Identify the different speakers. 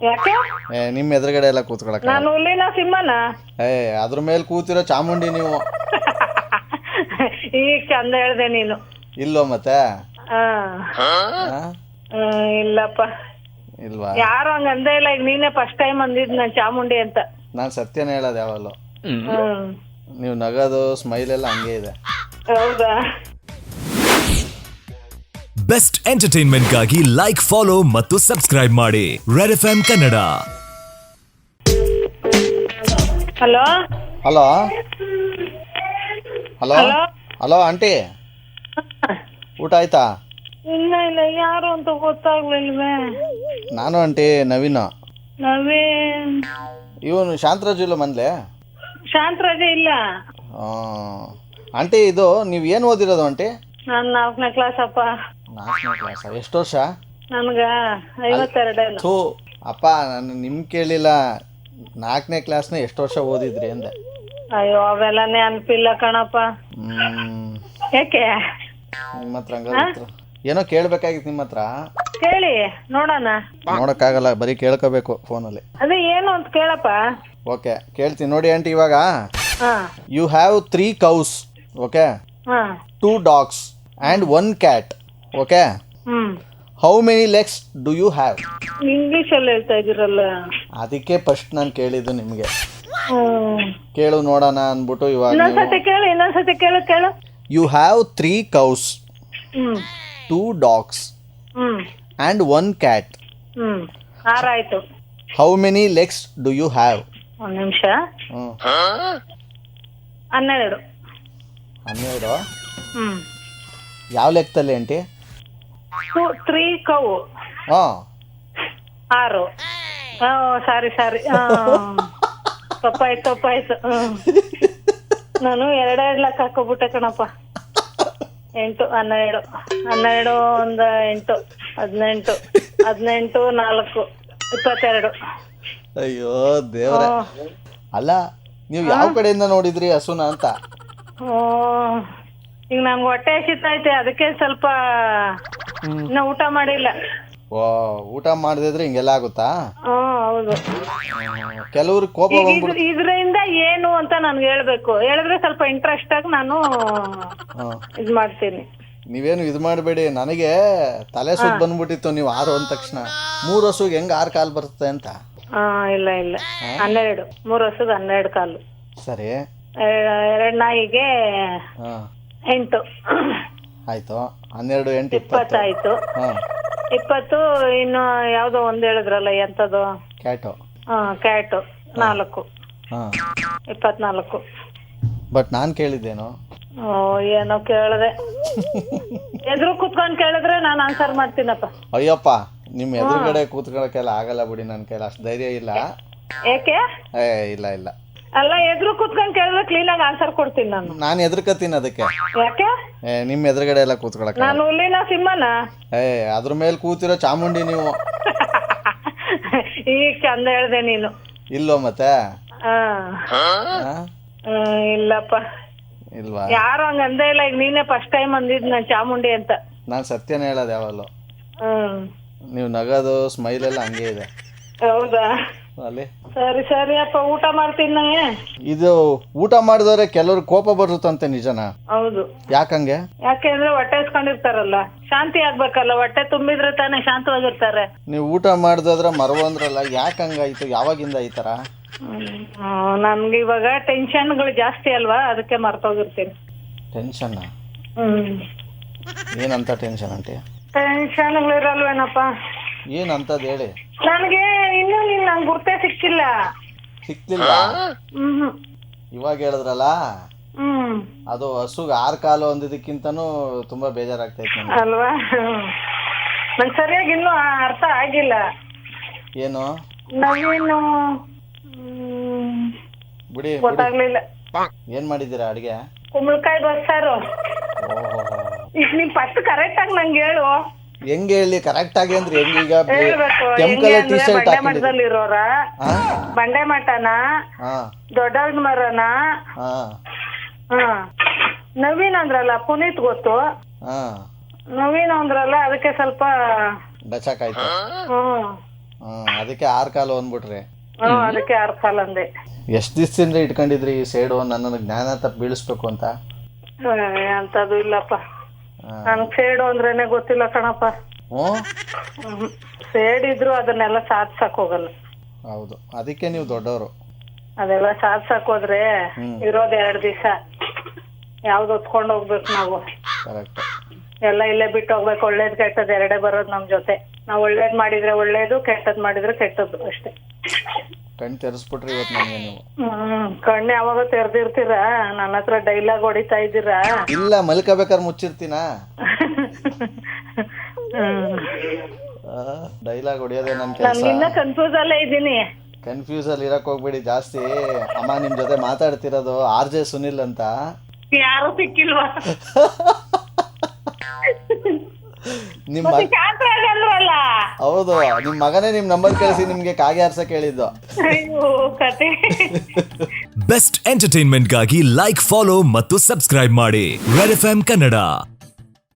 Speaker 1: ಯಾಕೆ?
Speaker 2: ಏ ನಿಮ್ಮ ಎದುರುಗಡೆ ಎಲ್ಲ ಕೂತ್ಕೊಳಕ
Speaker 1: ನಾನು ಹುಲ್ಲಿನ ಸಿಂಹನ?
Speaker 2: ಏ ಅದ್ರ ಮೇಲೆ ಕೂತಿರೋ ಚಾಮುಂಡಿ ನೀವು.
Speaker 1: ಈಗ ಚಂದ ಹೇಳ್ದೆ ನೀನು.
Speaker 2: ಇಲ್ಲೋ ಮತ್ತೆ?
Speaker 1: ಹಾ.
Speaker 2: ಆ?
Speaker 1: ಹ್ಮ್, ಇಲ್ಲಪ್ಪ.
Speaker 2: ಇಲ್ವಾ?
Speaker 1: ಯಾರು ಹಂಗ ಅಂದೇ ಇಲ್ಲ ಈಗ ನೀನೇ ಫಸ್ಟ್ ಟೈಮ್ ಅಂದಿದ್ ನಾನು ಚಾಮುಂಡಿ ಅಂತ.
Speaker 2: ನಾನು ಸತ್ಯನೇ ಹೇಳೋದು ಯಾವಲ್ಲೂ.
Speaker 1: ಹ್ಮ್.
Speaker 2: ನೀವು ನಗೋದು ಸ್ಮೈಲ್ ಎಲ್ಲ ಹಂಗೆ ಇದೆ.
Speaker 1: ಹೌದಾ?
Speaker 3: ಬೆಸ್ಟ್ ಎಂಟರ್ಟೈನ್ಮೆಂಟ್ಗಾಗಿ ಲೈಕ್ ಫಾಲೋ ಮತ್ತು ಸಬ್ಸ್ಕ್ರೈಬ್ ಮಾಡಿ. Red F M Kannada
Speaker 1: hello
Speaker 2: hello hello
Speaker 1: hello
Speaker 2: hello aunty ಊಟ ಆಯ್ತಾ?
Speaker 1: ಇಲ್ಲ ಇಲ್ಲ ಯಾರು ಅಂತ ಗೊತ್ತಾಗ್ಲಿಲ್ವೇ?
Speaker 2: ನಾನು ಆಂಟಿ ನವೀನ.
Speaker 1: ನವೀನ್.
Speaker 2: ಇವನು ಶಾಂತರಾಜು ಇಲ್ಲ ಮನ್ಲೆ
Speaker 1: ಶಾಂತರಾಜ ಇಲ್ಲ.
Speaker 2: ಆಂಟಿ ಇದು ನೀವು ಏನು ಓದಿರೋದು ಆಂಟಿ?
Speaker 1: ನಾನು ನಾಲ್ಕನೇ ಕ್ಲಾಸ್ ಅಪ್ಪ.
Speaker 2: ನಾಲ್ಕನೇ ಕ್ಲಾಸ್ ಎಷ್ಟು ವರ್ಷ?
Speaker 1: ಐವತ್ತೆರಡೇನು
Speaker 2: ಥೂ ಅಪ್ಪ ನಾನು ನಿಮ್ ಕೇಳಿಲ್ಲ. ನಾಲ್ಕನೇ ಕ್ಲಾಸ್ನ ಎಷ್ಟು ವರ್ಷ ಓದಿದ್ರಿ ಅಂದೆ.
Speaker 1: ಅಯ್ಯೋ ಅವೆಲ್ಲ ನೆನಪಿಲ್ಲ ಕಣಪ್ಪ.
Speaker 2: ಹ್ಮ್.
Speaker 1: ಯಾಕೆ?
Speaker 2: ನಿಮ್ಮ ಹತ್ರ ಹಂಗಾದ್ರೆ ಏನೋ ಕೇಳ್ಬೇಕಾಗಿತ್ತು ನಿಮ್ಮ ಹತ್ರ
Speaker 1: ಕೇಳಿ ನೋಡೋಣ.
Speaker 2: ನೋಡೋಕ್ಕಾಗಲ್ಲ ಬರೀ ಕೇಳ್ಕೋಬೇಕು ಫೋನಲ್ಲಿ.
Speaker 1: ಅದೇ ಏನು ಅಂತ ಕೇಳಪ್ಪ.
Speaker 2: ಓಕೆ ಕೇಳ್ತೀನಿ. ನೋಡಿ ಆಂಟಿ ಇವಾಗ.
Speaker 1: ಹಾ.
Speaker 2: You have three cows okay
Speaker 1: ಹಾ.
Speaker 2: Two dogs and one cat okay
Speaker 1: hmm.
Speaker 2: How many legs do you have
Speaker 1: English ಅಲ್ಲಿ ಹೇಳ್ತಾ ಇದೀರಲ್ಲ
Speaker 2: ಅದಕ್ಕೆ ಫಸ್ಟ್ ನಾನು ಕೇಳಿದ್ದು ನಿಮಗೆ.
Speaker 1: ಹ್ಮ್.
Speaker 2: ಕೇಳು ನೋಡೋಣ ಅಂದ್ಬಿಟ್ಟು ಇವಾಗ
Speaker 1: ಇನ್ನೊಂದ್ಸತಿ ಕೇಳು ಇನ್ನೊಂದ್ಸತಿ ಕೇಳು ಕೇಳು.
Speaker 2: You have three cows
Speaker 1: hmm.
Speaker 2: Two dogs
Speaker 1: hmm.
Speaker 2: And one cat
Speaker 1: hmm. ಆರಾಯ್ತು
Speaker 2: how many legs do you have
Speaker 1: ಒಂದ್ ನಿಮಿಷ. ಹನ್ನೆರಡು.
Speaker 2: ಹನ್ನೆರಡು?
Speaker 1: ಹ್ಮ್.
Speaker 2: ಯಾವ ಲೆಕ್ಕದಲ್ಲಿ ಆಂಟಿ?
Speaker 1: ಟೂ ತ್ರೀ ಕೌ
Speaker 2: ಹಾಂ
Speaker 1: ಆರು ಓ ಸಾರಿ ಸಾರಿ ತಪ್ಪಾಯ್ತು ತಪ್ಪಾಯ್ತು ಹ್ಮ್. ನಾನು ಎರಡೆರಡು ಲೆಕ್ಕ ಹಾಕೋಬಿಟ್ಟೆ ಕಣಪ್ಪ. ಎಂಟು ಹನ್ನೆರಡು. ಹನ್ನೆರಡು ಒಂದ ಎಂಟು. ಹದಿನೆಂಟು. ಹದಿನೆಂಟು ನಾಲ್ಕು. ಇಪ್ಪತ್ತೆರಡು.
Speaker 2: ಅಯ್ಯೋ ದೇವ್ರೆ. ಅಲ್ಲ ನೀವು ಯಾವ ಕಡೆಯಿಂದ ನೋಡಿದ್ರಿ ಹಸುನ ಅಂತ?
Speaker 1: ಹ್ಮ್. ಈಗ ನಂಗೆ ಹೊಟ್ಟೆ ಹಸಿತೈತೆ ಅದಕ್ಕೆ ಸ್ವಲ್ಪ ಇನ್ನ ಊಟ ಮಾಡಿಲ್ಲ.
Speaker 2: ಓ ಊಟ ಮಾಡದಿದ್ರೆ ಹಿಂಗೆಲ್ಲ ಆಗುತ್ತಾ?
Speaker 1: ಹೌದು.
Speaker 2: ಕೆಲವ್ರಿಗೆ ಕೋಪ
Speaker 1: ಈಗ
Speaker 2: ಬಂದ್ಬಿಡು
Speaker 1: ಇದ್- ಇದ್ರಿಂದ ಏನು ಅಂತ ನನ್ಗೆ ಹೇಳ್ಬೇಕು. ಹೇಳಿದ್ರೆ ಸ್ವಲ್ಪ ಇಂಟ್ರೆಸ್ಟ್ ಆಗಿ ನಾನು
Speaker 2: ಇದು
Speaker 1: ಇದ್ ಮಾಡ್ತೀನಿ.
Speaker 2: ನೀವೇನು ಇದು ಮಾಡಬೇಡಿ. ನನಗೆ ತಲೆ ಸುತ್ತ ಬಂದ್ಬಿಟ್ಟಿತ್ತು ನೀವು ಆರು ಅಂದ ತಕ್ಷಣ. ಮೂರು ಹಸುಗೆ ಹೆಂಗ್ ಆರು ಕಾಲು ಬರುತ್ತೆ ಅಂತ?
Speaker 1: ಹಾ ಇಲ್ಲ ಇಲ್ಲ. ಹನ್ನೆರಡು. ಮೂರ್ ವರ್ಷದ ಹನ್ನೆರಡು ಕಾಲು.
Speaker 2: ಸರಿ.
Speaker 1: ಎರ- ಎರಡ್ ನಾಯಿಗೆ
Speaker 2: ಹಾಂ.
Speaker 1: ಎಂಟು.
Speaker 2: ಆಯಿತು. ಹನ್ನೆರಡು ಎಂಟು ಇಪ್ಪತ್ತು.
Speaker 1: ಇಪ್ಪತ್ತಾಯ್ತು.
Speaker 2: ಹಾಂ.
Speaker 1: ಇಪ್ಪತ್ತು ಇನ್ನು ಯಾವ್ದೋ ಒಂದ್ ಹೇಳಿದ್ರಲ್ಲ ಎಂತದು?
Speaker 2: ಕ್ಯಾಟು.
Speaker 1: ಹಾ ಕ್ಯಾಟು. ನಾಲ್ಕು.
Speaker 2: ಹಾಂ.
Speaker 1: ಇಪ್ಪತ್ನಾಲ್ಕು.
Speaker 2: ಬಟ್ ನಾನು ಕೇಳಿದ್ದೇನು.
Speaker 1: ಓ ಏನೋ ಕೇಳದೆ. ಎದುರು ಕುತ್ಕೊಂಡ್ ಕೇಳಿದ್ರೆ ನಾನು ಆನ್ಸರ್ ಮಾಡ್ತೀನಪ್ಪ.
Speaker 2: ಅಯ್ಯಪ್ಪ ನಿಮ್ಮ ಎದುರುಗಡೆ ಕೂತ್ಕೊಳ್ಳೋಕ್ಕೆಲ್ಲ ಆಗಲ್ಲ ಬಿಡಿ ನನ್ನ ಕೈಲಿ ಅಷ್ಟು ಧೈರ್ಯ ಇಲ್ಲ.
Speaker 1: ಏಕೆ?
Speaker 2: ಏ ಇಲ್ಲ ಇಲ್ಲ.
Speaker 1: ಅಲ್ಲ ಎದುರು ಕುತ್ಕೊಂಡ್ ಕೇಳಿದ್ರೆ ಕ್ಲೀನ್ ಆಗಿ ಆನ್ಸರ್ ಕೊಡ್ತೀನಿ ನಾನು.
Speaker 2: ನಾನು ಎದ್ರಕತ್ತೀನಿ ಅದಕ್ಕೆ.
Speaker 1: ಯಾಕೆ?
Speaker 2: ಏ ನಿಮ್ಮ ಎದುರುಗಡೆ ಎಲ್ಲ ಕೂತ್ಕೊಳಕ್ಕೆ
Speaker 1: ನಾನು ಹುಲ್ಲಿನ ಸಿಂಹನ?
Speaker 2: ಏ ಅದ್ರ ಮೇಲೆ ಕೂತಿರೋ ಚಾಮುಂಡಿ ನೀವು.
Speaker 1: ಈಗ ಚಂದ ಹೇಳ್ದೆ ನೀನು.
Speaker 2: ಇಲ್ಲೋ ಮತ್ತೆ? ಆ?
Speaker 1: ಹ್ಮ್, ಇಲ್ಲಪ್ಪ.
Speaker 2: ಇಲ್ವಾ?
Speaker 1: ಯಾರು ಹಂಗ ಅಂದೇ ಇಲ್ಲ ಈಗ ನೀನೇ ಫಸ್ಟ್ ಟೈಮ್ ಅಂದಿದ್ ನಾನ್ ಚಾಮುಂಡಿ ಅಂತ.
Speaker 2: ನಾನು ಸತ್ಯನ ಹೇಳೋದು ಯಾವಲ್ಲೂ.
Speaker 1: ಹ್ಮ್.
Speaker 2: ನೀವು ನಗೋದು ಸ್ಮೈಲ್ ಎಲ್ಲ ಹಂಗೆ ಇದೆ.
Speaker 1: ಹೌದಾ?
Speaker 2: ಅಲ್ಲಿ?
Speaker 1: ಸರಿ ಸರಿ ಅಪ್ಪ ಊಟ ಮಾಡ್ತೀನಿ
Speaker 2: ಇದು ಊಟ ಮಾಡಿದವ್ರೆ ಕೆಲವ್ರು ಕೋಪ ಬರುತ್ತಂತೆ ನಿಜನ?
Speaker 1: ಹೌದು.
Speaker 2: ಯಾಕಂಗೆ
Speaker 1: ಯಾಕೆಂದ್ರೆ ಹೊಟ್ಟೆ ಇಸ್ಕೊಂಡಿರ್ತಾರಲ್ಲ ಶಾಂತಿ ಆಗ್ಬೇಕಲ್ಲ ಹೊಟ್ಟೆ ತುಂಬಿದ್ರೆ ತಾನೇ ಶಾಂತವಾಗಿರ್ತಾರೆ.
Speaker 2: ನೀವು ಊಟ ಮಾಡ್ದಾದ್ರೆ ಮರವಂದ್ರಲ್ಲ ಅಂದ್ರಲ್ಲ ಯಾಕಂಗಾಯ್ತು ಯಾವಾಗಿಂದ ಈ ಥರ
Speaker 1: ಹ್ಮ್. ನನ್ಗೆ ಇವಾಗ ಟೆನ್ಷನ್ಗಳು ಜಾಸ್ತಿ ಅಲ್ವಾ? ಅದಕ್ಕೆ ಮರ್ತೋಗಿರ್ತೀನಿ.
Speaker 2: ಟೆನ್ಷನ್ನ
Speaker 1: ಹ್ಮ್.
Speaker 2: ಏನಂತ ಟೆನ್ಷನ್ ಆಂಟಿ?
Speaker 1: ಟೆನ್ಷನ್ಗಳು ಇರಲ್ವೇನಪ್ಪ?
Speaker 2: ಏನಂತದ್ದು ಹೇಳಿ?
Speaker 1: ನನಗೆ ಇನ್ನೂ ನೀನ್ ನಂಗೆ ಗುರ್ತೇ ಸಿಕ್ಕಿಲ್ಲ.
Speaker 2: ಸಿಕ್ಲಿಲ್ಲ
Speaker 1: ಹ್ಮ್.
Speaker 2: ಇವಾಗ ಹೇಳಿದ್ರಲ್ಲ?
Speaker 1: ಹ್ಮ್.
Speaker 2: ಅದು ಹಸುಗ್ ಆರ್ ಕಾಲು ಅಂದಿದ್ದಕ್ಕಿಂತನೂ ತುಂಬಾ ಬೇಜಾರಾಗ್ತೈತೆ ನನಗೆ.
Speaker 1: ಅಲ್ವಾ? ನಂಗೆ ಸರಿಯಾಗಿ ಇನ್ನೂ ಅರ್ಥ ಆಗಿಲ್ಲ.
Speaker 2: ಏನು?
Speaker 1: ನಾವೇನು? ಹ್ಮ್,
Speaker 2: ಬಿಡಿ ಬಿಡಿ.
Speaker 1: ಗೊತ್ತಾಗ್ಲಿಲ್ಲ.
Speaker 2: ಏನ್ ಮಾಡಿದ್ದೀರಾ ಅಡಿಗೆ?
Speaker 1: ಕುಂಬಳಕಾಯಿ ಬಸ್ಸಾರು.
Speaker 2: ಓಹೋ.
Speaker 1: ಈಗ ನೀನ್ ಫಸ್ಟ್ ಕರೆಕ್ಟ್ ಆಗಿ ನಂಗೆ ಹೇಳು.
Speaker 2: ಹೆಂಗೆ ಹೇಳಿ? ಕರೆಕ್ಟ್ ಆಗಿ ಅಂದ್ರೆ ಹೆಂಗ
Speaker 1: ಈಗ
Speaker 2: ಕೆಂಪು
Speaker 1: ಹೆಂಗೆ
Speaker 2: ಕಲರ್ ಟಿ ಶರ್ಟ್
Speaker 1: ಬಂಡೆ
Speaker 2: ಹಾಕೊಂಡಿದ್ದೀರಿ
Speaker 1: ಮಠದಲ್ಲಿ ಇರೋರ
Speaker 2: ಹಾ?
Speaker 1: ಬಂಡೆ ಮಠನ?
Speaker 2: ಹಾ.
Speaker 1: ದೊಡ್ಡವ್ರ ಮರನ?
Speaker 2: ಹಾ.
Speaker 1: ಹಾ. ನವೀನ್ ಅಂದ್ರಲ್ಲ ಪುನೀತ್ ಗೊತ್ತು?
Speaker 2: ಹಾ.
Speaker 1: ನವೀನ್ ಅಂದ್ರಲ್ಲ ಅದಕ್ಕೆ ಸ್ವಲ್ಪ
Speaker 2: ಡಚಾಕ್ ಆಯ್ತು.
Speaker 1: ಹ್ಮ್
Speaker 2: ಹ್ಮ್ ಅದಕ್ಕೆ ಆರ್ ಕಾಲು ಅಂದ್ಬಿಟ್ರಿ.
Speaker 1: ಹ್ಮ್ ಅದಕ್ಕೆ ಆರ್ ಕಾಲ್ ಅಂದೆ.
Speaker 2: ಎಷ್ಟ್ ದಿವಸದಿಂದ ಇಟ್ಕೊಂಡಿದ್ರಿ ಈ ಸೈಡು? ನನ್ನ ಜ್ಞಾನ ತಪ್ಪು ಬೀಳಿಸ್ಬೇಕು ಅಂತ.
Speaker 1: ಏ, ಅಂತದು ಇಲ್ಲಪ್ಪ. ನನ್ಗೆ ಸೇಡು ಅಂದ್ರೇನೆ ಗೊತ್ತಿಲ್ಲ ಕಣಪ್ಪ.
Speaker 2: ಓ
Speaker 1: ಹ್ಮ್. ಸೇಡಿದ್ರು ಅದನ್ನೆಲ್ಲ ಸಾಧ್ಸಕ್ ಹೋಗಲ್ಲ.
Speaker 2: ಹೌದು. ಅದಕ್ಕೆ ನೀವು ದೊಡ್ಡವರು.
Speaker 1: ಅದೆಲ್ಲ ಸಾಧ್ಸಕ್ ಹೋದ್ರೆ
Speaker 2: ಹ್ಮ್.
Speaker 1: ಇರೋದ್ ಎರಡ್ ದಿವಸ. ಯಾವ್ದು ಹೊತ್ಕೊಂಡ್ ಹೋಗ್ಬೇಕು ನಾವು.
Speaker 2: ಕರೆಕ್ಟ್.
Speaker 1: ಎಲ್ಲ ಇಲ್ಲೇ ಬಿಟ್ಟು ಹೋಗ್ಬೇಕು. ಒಳ್ಳೇದ್ ಕೆಟ್ಟದ್ ಎರಡೇ ಬರೋದು ನಮ್ ಜೊತೆ. ನಾವ್ ಒಳ್ಳೇದ್ ಮಾಡಿದ್ರೆ ಒಳ್ಳೇದು ಕೆಟ್ಟದ್ ಮಾಡಿದ್ರೆ ಕೆಟ್ಟದ್ದು ಅಷ್ಟೇ.
Speaker 2: ಕಣ್ ತೆರೆಸ್ಬಿಟ್ರಿ ಇವತ್ತು ನನಗೆ ನೀವು.
Speaker 1: ಹ್ಮ್ ಕಣ್ಣು ಯಾವಾಗ ತೆರೆದಿರ್ತೀರ? ನನ್ನ ಹತ್ರ ಡೈಲಾಗ್ ಹೊಡಿತಾ ಇದ್ದೀರಾ?
Speaker 2: ಇಲ್ಲ ಮಲ್ಕೋಬೇಕಾದ್ರೆ ಮುಚ್ಚಿರ್ತೀನಾ?
Speaker 1: ಹ್ಮ್.
Speaker 2: ಡೈಲಾಗ್ ಹೊಡಿಯೋದೇ ನನ್ನ
Speaker 1: ನಾನ್
Speaker 2: ಕೆಲಸ
Speaker 1: ಇನ್ನ ಕನ್ಫ್ಯೂಸ್ ಅಲ್ಲೇ ಇದ್ದೀನಿ.
Speaker 2: ಕನ್ಫ್ಯೂಸ್ ಅಲ್ಲಿ ಇರಕ್ ಹೋಗ್ಬೇಡಿ ಜಾಸ್ತಿ. ಅಮ್ಮ ನಿಮ್ ಜೊತೆ ಮಾತಾಡ್ತಿರೋದು ಆರ್ ಜೆ ಸುನಿಲ್ ಅಂತ.
Speaker 1: ಯಾರು ಸಿಕ್ಕಿಲ್ವಾ?
Speaker 2: ನಿಮ್
Speaker 1: ಮತ್ತೆ
Speaker 2: ಮಗ
Speaker 1: ಅಂದ್ರಲ್ಲ?
Speaker 2: ಹೌದು ನಿಮ್ ಮಗನೇ ನಿಮ್ ನಂಬರ್ ಕಳಿಸಿ ನಿಮ್ಗೆ ಕಾಗೆ ಆರ್ಸಕ್ ಹೇಳಿದ್ದು
Speaker 1: ಅಯ್ಯೋ ಕತೆ.
Speaker 3: ಬೆಸ್ಟ್ ಎಂಟರ್ಟೈನ್ಮೆಂಟ್ಗಾಗಿ ಲೈಕ್ ಫಾಲೋ ಮತ್ತು ಸಬ್ಸ್ಕ್ರೈಬ್ ಮಾಡಿ. Red F Kannada